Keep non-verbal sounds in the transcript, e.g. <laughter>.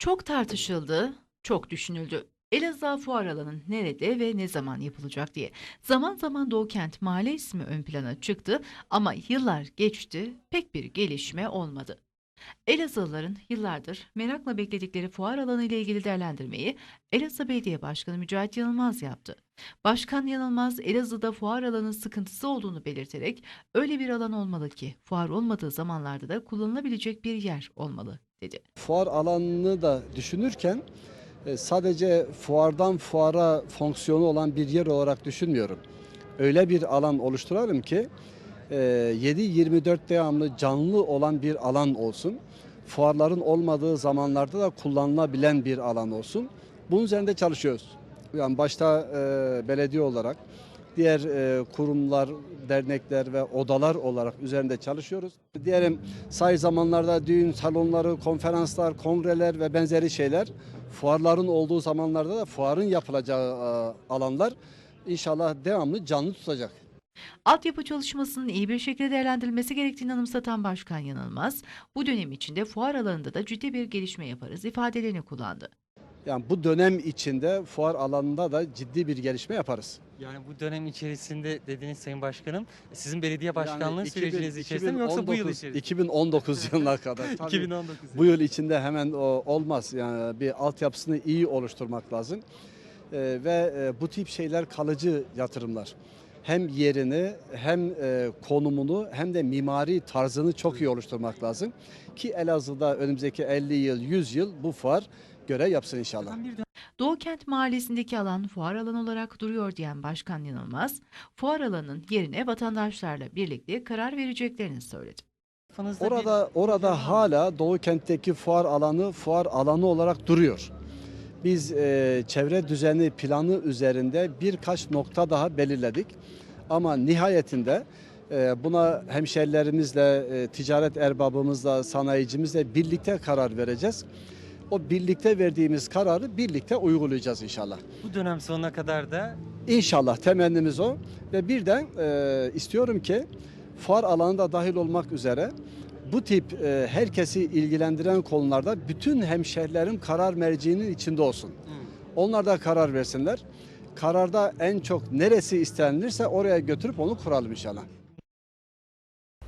Çok tartışıldı, çok düşünüldü. Elazığ fuar alanı nerede ve ne zaman yapılacak diye. Zaman zaman Doğu Kent Mahalle ismi ön plana çıktı ama yıllar geçti, pek bir gelişme olmadı. Elazığlıların yıllardır merakla bekledikleri fuar alanı ile ilgili değerlendirmeyi Elazığ Belediye Başkanı Mücahit Yanılmaz yaptı. Başkan Yanılmaz, Elazığ'da fuar alanı sıkıntısı olduğunu belirterek öyle bir alan olmalı ki fuar olmadığı zamanlarda da kullanılabilecek bir yer olmalı dedi. Fuar alanını da düşünürken e, sadece fuardan fuara fonksiyonu olan bir yer olarak düşünmüyorum. Öyle bir alan oluşturalım ki e, 7-24 devamlı canlı olan bir alan olsun. Fuarların olmadığı zamanlarda da kullanılabilen bir alan olsun. Bunun üzerinde çalışıyoruz. Yani başta e, belediye olarak, diğer e, kurumlar, dernekler ve odalar olarak üzerinde çalışıyoruz. Diyelim say zamanlarda düğün salonları, konferanslar, kongreler ve benzeri şeyler fuarların olduğu zamanlarda da fuarın yapılacağı e, alanlar inşallah devamlı canlı tutacak. Altyapı çalışmasının iyi bir şekilde değerlendirilmesi gerektiğini anımsatan Başkan Yanılmaz, bu dönem içinde fuar alanında da ciddi bir gelişme yaparız ifadelerini kullandı. Yani bu dönem içinde fuar alanında da ciddi bir gelişme yaparız. Yani bu dönem içerisinde dediğiniz Sayın Başkanım sizin belediye başkanlığı Yani süreciniz 2000 içerisinde mi yoksa bu yıl 2019 içerisinde? 2019 <laughs> yılına kadar. Tabii 2019. Bu yıl içinde hemen o olmaz. Yani bir altyapısını iyi oluşturmak lazım. Ee, ve e, bu tip şeyler kalıcı yatırımlar. Hem yerini hem e, konumunu hem de mimari tarzını çok iyi oluşturmak lazım. Ki Elazığ'da önümüzdeki 50 yıl 100 yıl bu fuar görev yapsın inşallah. Doğu Kent Mahallesi'ndeki alan fuar alanı olarak duruyor diyen Başkan Yanılmaz, fuar alanının yerine vatandaşlarla birlikte karar vereceklerini söyledi. Orada orada hala Doğu Kent'teki fuar alanı fuar alanı olarak duruyor. Biz e, çevre düzeni planı üzerinde birkaç nokta daha belirledik. Ama nihayetinde e, buna hemşerilerimizle, e, ticaret erbabımızla, sanayicimizle birlikte karar vereceğiz. O birlikte verdiğimiz kararı birlikte uygulayacağız inşallah. bu dönem sonuna kadar da İnşallah temennimiz o. Ve birden e, istiyorum ki fuar alanında dahil olmak üzere bu tip e, herkesi ilgilendiren konularda bütün hemşehrilerim karar merciğinin içinde olsun. Onlar da karar versinler. Kararda en çok neresi istenilirse oraya götürüp onu kuralım inşallah.